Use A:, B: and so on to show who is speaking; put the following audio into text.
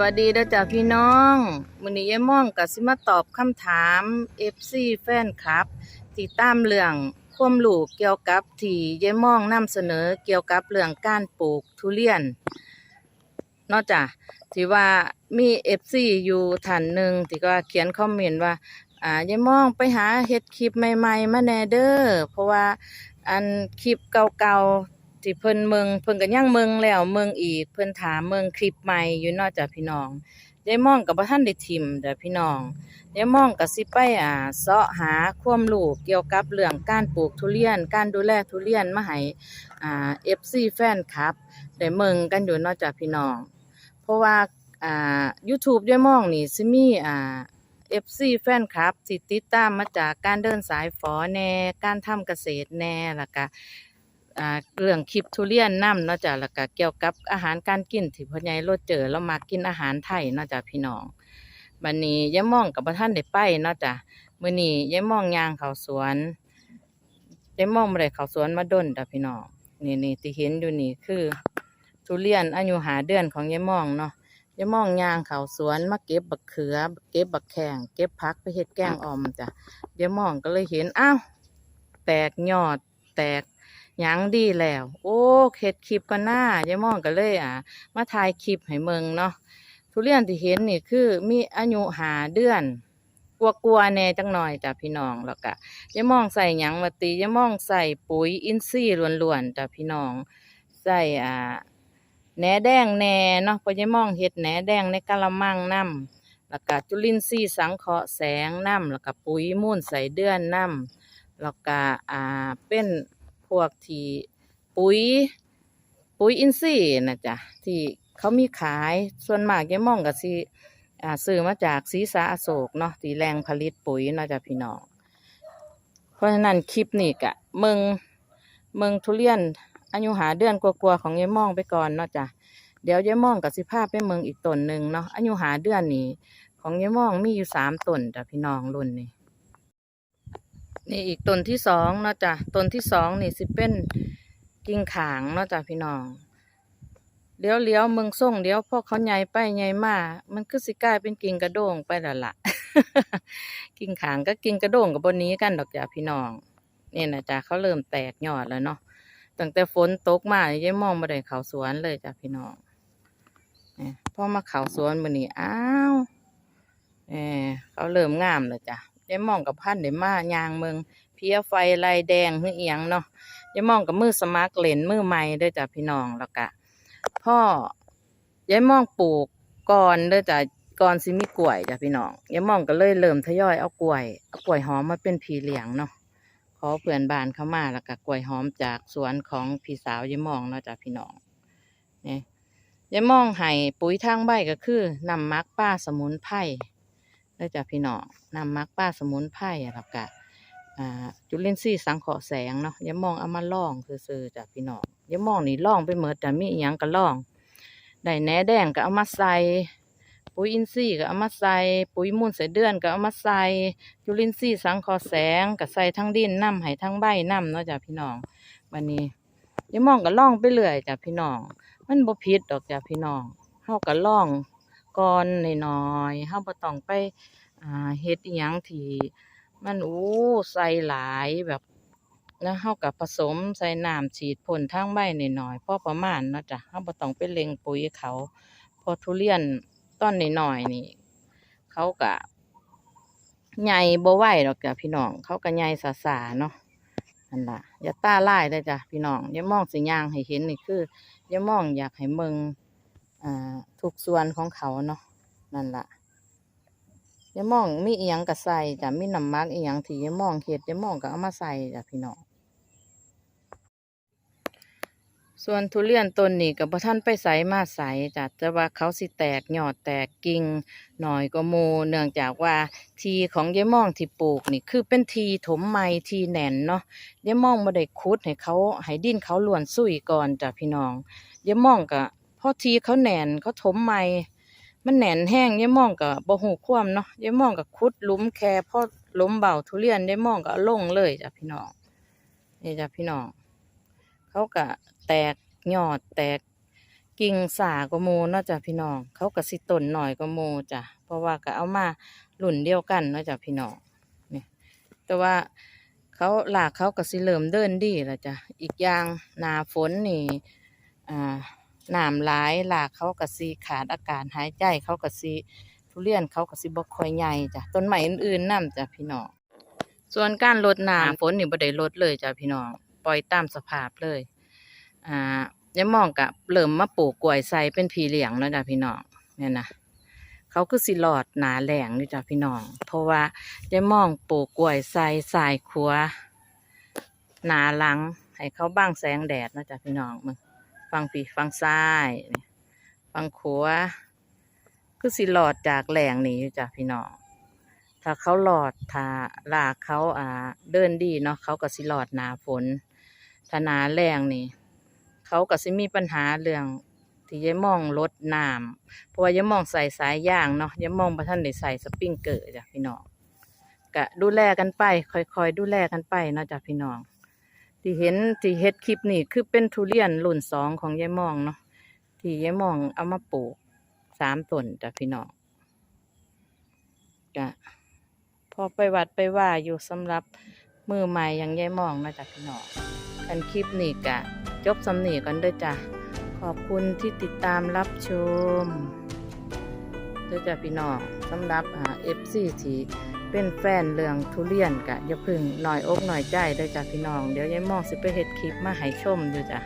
A: วัสดีเด้อจ้าพี่น้องมื้อนี้ยายม่องก็สิมาตอบคำถาม FC แฟนคลับที่ตามเรื่องความรู้เกี่ยวกับที่ยายม่องนำเสนอเกี่ยวกับเรื่องการปลูกทุเรียนนอกจากที่ว่ามี FC อยู่ท่านหนึ่งที่ก็เขียนคอมเมนต์ว่าอ่ายายม่องไปหาเฮ็ดคลิปใหม่ๆมาแน่เด้อเพราะว่าอันคลิปเก่าๆ ที่เพิ่นเมืองเพิ่นก็ยังเมืองแล้วเมืองอีก เพิ่นถามเมืองคลิปใหม่อยู่นอกจากพี่น้องยายมองก็บ่ทันได้ทิมเด้อพี่น้องยายมองก็สิไปอ่าเสาะหาความรู้เกี่ยวกับเรื่องการปลูกทุเรียน การดูแลทุเรียนมาให้อ่า FC แฟนคลับได้เมืองกันอยู่นอกจากพี่น้อง เพราะว่าอ่า YouTube ยายมองนี่สิมีอ่า FC แฟนคลับที่ติดตามมาจากการเดินสายฝอแน่ การทำเกษตรแน่ล้วก็ อ่าเรื่องคลิปทุเรียนน้ำเนาะจ้ะแล้วก็เกี่ยวกับอาหารการกินที่พ่อใหญ่รถเจอแล้วมากินอาหารไทยเนาะจ้ะพี่น้องบัดนี้ยายม่องกับบ่ทันได้ไปเนาะจ้ะมื้อนี้ยายม่องย่างเขาสวนยายม่องบ่ได้เขาสวนมาดนจ้ะพี่น้องนี่ๆที่เห็นอยู่นี่คือ ทุเรียนอายุหาเดือนของยายม่องเนาะยายมองยางเขาสวนมาเก็บบักเขือ เก็บบักแขงเก็บพักไปเฮ็ดแกงออมจ้ะยายมองก็เลยเห็นอ้าวแตกยอดแตก ยังดีแล้ว โอ้เฮ็ดคลิปก็น่ายายมองก็เลยอะ มาถ่ายคลิปให้เมืองเนาะทุเรียนที่เห็นนี่คือมีอายุหาเดือนกลัวกลัวๆแน่จังหน่อยจ้ะพี่น้องแล้วก็ยายมองใส่หยังวัติยายมองใส่ปุ๋ยอินทรีย์ล้วนๆจ้ะพี่น้องใส่อ่าแหนแดงแหน่เนาะพราะยายมองเฮ็ดแหนแดงในกะละมังน้ำแล้วก็จุลินทรีย์สังเคราะห์แสงน้ำแล้วก็ปุ๋ยมูลใส่เดือนน้ำแล้วก็อ่าเป็น วกที่ปุ๋ย ปุ๋ยอินทรีย์นะจ๊ะที่เขามีขายส่วนมากยายมองก็สิอ่าซื้อมาจากศรีสาอโศกเนาะที่แรงผลิตปุ๋ยเนาะจ๊ะพี่น้องเพราะฉะนั้นคลิปนี้กะเมืองเมืองทุเรียนอายุหาเดือนกว่าๆของยายม่องไปก่อนเนาะจ้ะเดี๋ยวยายม่องกับสิพาพไปเมืองอีกต้นหนึ่งเนาะอายุหาเดือนนี้ของยายม่องมีอยู่สามต้นจ้ะพี่น้องรุ่นนี้ นี่อีกต้นที่สองเนาะจ้ะต้นที่สองนี่สิเป็นกิ่งขางเนาะจ้ะพี่น้องเลี้ยวเลี้ยวๆเมืองส่งเลี้ยวพอเขาใหญ่ไปใหญ่มา มันคือสิกลายเป็นกิ่งกระโดงไปแล้วล่ะ กิ่งขางก็กิ่งกระโดงกับบนนี้กันดอกจ้ะพี่น้องเนี่ยนะจ้ะเขาเริ่มแตกยอดแล้วเนาะตั้งแต่ฝนตกมานี่ยมองมาได้เขาสวนเลยจ้ะพี่น้องเนี่ยพอมาเขาสวนมื้อนี้อ้าวเออเขาเริ่มงามแล้วจ้ะ ยายมองกับพันได้มายางเมืองเพียไฟลายแดงหือเอียงเนาะยายมองกับมือสมัครเลนมือใหม่ด้วยจ้ะพี่น้องแล้วก็พ่อยายมองปลูกก่อนด้อจ้ะก่อนสิมีกล้วยจ้ะพี่น้องยายมองก็เลยเริ่มทยอยเอากล้วยเอากล้วยหอมมาเป็นผีเหลียงเนาะขอเพื่อนบ้านเข้ามาแล้วก็กล้วยหอมจากสวนของพี่สาวยายมองเนาะจ้ะพี่น้องนี่ยายมองให้ปุ๋ยทางใบก็คือนำมักป้าสมุนไพร เด้จ้ะพี่น้องนำมักป้าสมุนไพรแล้วก็อ่าจุลินทรีย์สังเคราะห์แสงเนาะยามองเอามาล่องซื่อๆจ้ะพี่น้องยามองนี่ล่องไปเหมือแต่มีอหยังก็ล่องได้แหนแดงก็เอามาใส่ปุ๋ยอินทรีย์ก็เอามาใส่ปุ๋ยมูลใส่เดือนก็เอามาใส่จุลินทรีย์สังเคราะห์แสงกับใส่ทั้งดินน้ำให้ทั้งใบน้ำเนาะจ้ะพี่น้องวันนี้ยามองก็ล่องไปเรื่อยจ้ะพี่น้องมันบ่ผิดดอกจ้ะพี่น้องเฮาก็ล่อง ก่อนน้อยๆเฮาบ่ต้องไปอ่าเฮ็ดอิหยังที่มันโอ้ใส่หลายแบบนะเฮาก็ผสมใส่น้ำฉีดพ่นทางใบน้อยๆพอประมาณเนาะจ้ะเฮาบ่ต้องไปเล็งปุ๋ยเขาพอทุเรียนต้นน้อยๆนี่ เขาก็ใหญ่บ่ไหวดอกจ้ะพี่น้อง เขาก็ใหญ่สาสาเนาะนั่นล่ะอย่าตาไลายได้จ้ะพี่น้องอย่ามองสิย่างให้เห็นนี่คืออย่ามองอยากให้เมือง ทุกส่วนของเขาเนาะนั่นล่ะย่ามองมีอียงก็ใส่จ้ะมีน้ำมักอียงที่ย่ามองเฮ็ดย่ามองก็เอามาใส่จ้ะพี่น้องส่วนทุเรียนต้นนี้ก็บ่ทันไปใส่มาใส่จ้ะแต่ว่าเขาสิแตกหยอดแตกกิ่งหน่อยก็โมเนื่องจากว่าทีของยายม่องที่ปลูกนี่คือเป็นทีถมใหม่ทีแหน่นเนาะยายม่องบ่ได้ขุดให้เขาให้ดินเขาล้วนซุยก่อนจ้ะพี่น้องยายม่องก็ พอทีเขาแหน่นเขาถมใหม่มันแหน่นแห้งยายม่องก็บ่ฮู้ความเนาะยายม่องก็ขุดลุมแค่พอลุมเบาทุเรียนยายม่องก็เอาลงเลยจ้ะพี่น้องนี่จ้ะพี่น้องเขาก็แตกยอดแตกกิ่งสากว่าหมูเนาะจ้ะพี่น้อง เขาก็สิต้นหน่อยกว่าหมูจ้ะเพราะว่าก็เอามารุ่นเดียวกันเนาะจ้ะพี่น้องนี่แต่ว่าเขาหลากเขาก็สิเริ่มเดินดีแล้วจ้ะอีกอย่างนาฝนนี่อ่า น้ำหลายหลากเขาก็สิขาดอากาศหายใจเขาก็สิทุเรียนเขาก็สิบ่ค่อยใหญ่จ้ะต้นไม้อื่นๆนํจ้ะพี่น้องส่วนการลดน้ำฝนนี่บ่ได้ลดเลยจ้ะพี่น้องปล่อยตามสภาพเลยอ่ายายมองกับเริ่มมาปลูกกล้วยใส่เป็นผีเหลียงแล้วจ้ะพี่น้องเนี่ยนะเขาคือสิหลอดหนาแหลงนี่จ้ะพี่น้อง เพราะว่ายายมองปลูกกล้วยใส่สายขัวหนาหลังให้เขาบ้างแสงแดดนะจ้ะพี่น้องมึง ฟังปีฟังซ้ายฟังขัวาคือสิหลอดจากแหล่งนี่อยู่จ้ะพี่น้องถ้าเขาหลอดถ้าลากเขาอ่าเดินดีเนาะเขาก็สิหลอดหนาฝนถ้าหนาแรงนี่ เขาก็สิมีปัญหาเรื่องที่ยายมองลดน้ำเพราะว่ายายมองใส่สายยางเนาะยายมองบ่ทันได้ใส่สปริงเกอร์จ้ะพี่น้องก็ดูแลกันไป ค่อยๆดูแลกันไปเนาะจ้ะพี่น้อง ที่เห็นที่เฮ็ดคลิปนี่คือเป็นทุเรียนรุ่นสองของยายมองเนาะที่ยายมองเอามาปลูกสามต้นจ้ะพี่น้องก็พอไปวัดไปว่าอยู่สำหรับมือใหม่อย่างยายมองนะจ้ะพี่น้องกันคลิปนี้กะจบสำนีกันเด้วยจ้ะขอบคุณที่ติดตามรับชมด้วยจ้ะพี่น้องสำหรับอ่าเอฟซีที่ เป็นแฟนเรื่องทุเรียนกะอย่าพึ่งหน่อยอกหน่อยใจเด้วยจ้ะพี่น้อง เดี๋ยวยายมองสิไปเฮ็ดคลิปมาให้ชมอยู่จ้ะ